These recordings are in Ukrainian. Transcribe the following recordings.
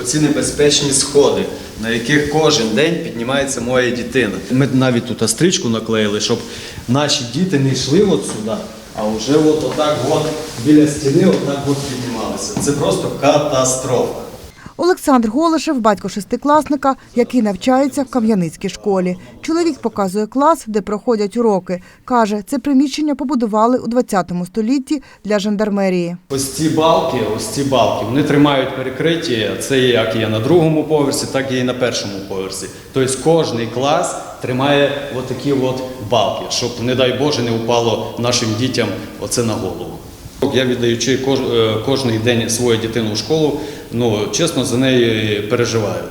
Оці небезпечні сходи, на яких кожен день піднімається моя дитина. Ми навіть тут стрічку наклеїли, щоб наші діти не йшли от сюди, а вже от отак от біля стіни отак от піднімалися. Це просто катастрофа. Олександр Голишев, батько шестикласника, який навчається в Кам'яницькій школі. Чоловік показує клас, де проходять уроки. Каже, це приміщення побудували у 20 столітті для жандармерії. Ось ці балки, ось ці балки, вони тримають перекриття. Це як є на другому поверсі, так і на першому поверсі. Тобто кожний клас тримає отакі от балки, щоб, не дай Боже, не впало нашим дітям оце на голову. Я віддаючи кож, е, кожний день свою дитину в школу, ну чесно за неї переживаю.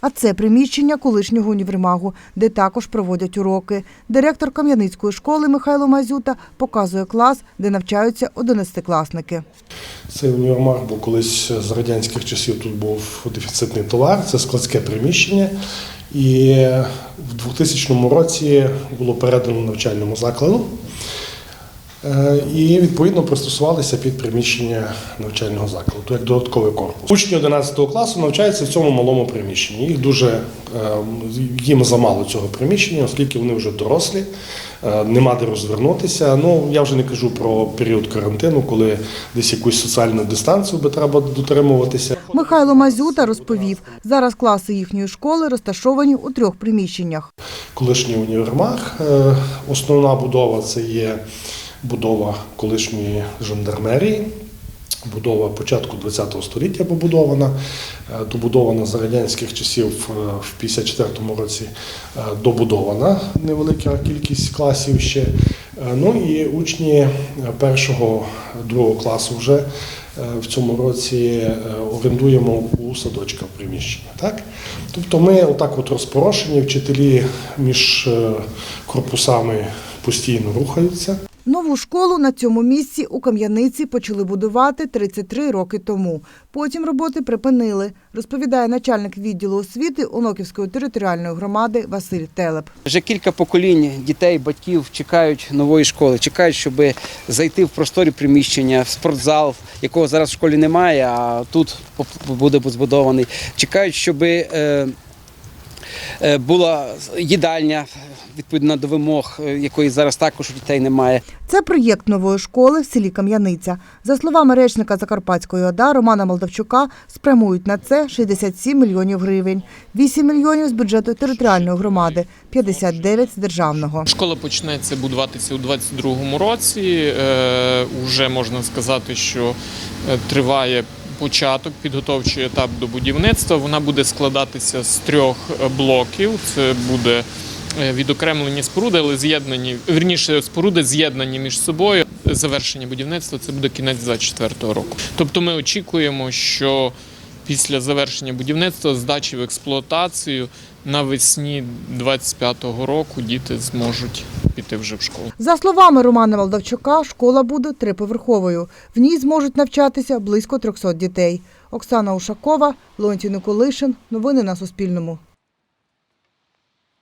А це приміщення колишнього універмагу, де також проводять уроки. Директор Кам'яницької школи Михайло Мазюта показує клас, де навчаються одинадцятикласники. Цей універмаг був колись з радянських часів. Тут був дефіцитний товар, це складське приміщення. І в 2000 році було передано навчальному закладу. Е, І відповідно пристосувалися під приміщення навчального закладу, як додатковий корпус. Учні 11 класу навчаються в цьому малому приміщенні. Їх дуже е, їм замало цього приміщення, оскільки вони вже дорослі, е, нема де розвернутися. Ну я вже не кажу про період карантину, коли десь якусь соціальну дистанцію би треба дотримуватися. Михайло Мазюта розповів, зараз класи їхньої школи розташовані у трьох приміщеннях. колишній універмаг. Основна будова це є будова колишньої жандармерії. Будова початку ХХ століття побудована, Е, добудована за радянських часів е, в 54-му році е, добудована невелика кількість класів ще. Ну і учні першого, другого класу вже в цьому році орендуємо у садочка приміщення. Так? Тобто ми отак от розпорошені, вчителі між корпусами постійно рухаються. Нову школу на цьому місці у Кам'яниці почали будувати 33 роки тому. Потім роботи припинили, розповідає начальник відділу освіти Оноківської територіальної громади Василь Телеп. Вже кілька поколінь дітей, батьків чекають нової школи, чекають, щоб зайти в просторі приміщення, в спортзал, якого зараз в школі немає, а тут буде збудований. Чекають, щоб е, була їдальня відповідно до вимог, е, якої зараз також у дітей немає. Це проєкт нової школи в селі Кам'яниця. За словами речника Закарпатської ОДА Романа Молдавчука, спрямують на це 67 мільйонів гривень, 8 мільйонів з бюджету територіальної громади, 59 з державного. Школа почнеться будуватися у 22-му році. Е, уже можна сказати, що е, триває початок, підготовчий етап до будівництва. Вона буде складатися з трьох е, блоків. Це буде е, відокремлені споруди, але з'єднані, вірніше, споруди з'єднані між собою. Завершення будівництва це буде кінець 24 року. Тобто ми очікуємо, що після завершення будівництва здачі в експлуатацію навесні 25-го року діти зможуть піти вже в школу. За словами Романа Молдавчука, школа буде триповерховою. В ній зможуть навчатися близько 300 дітей. Оксана Ушакова, Леонтій Николишин. Новини на Суспільному.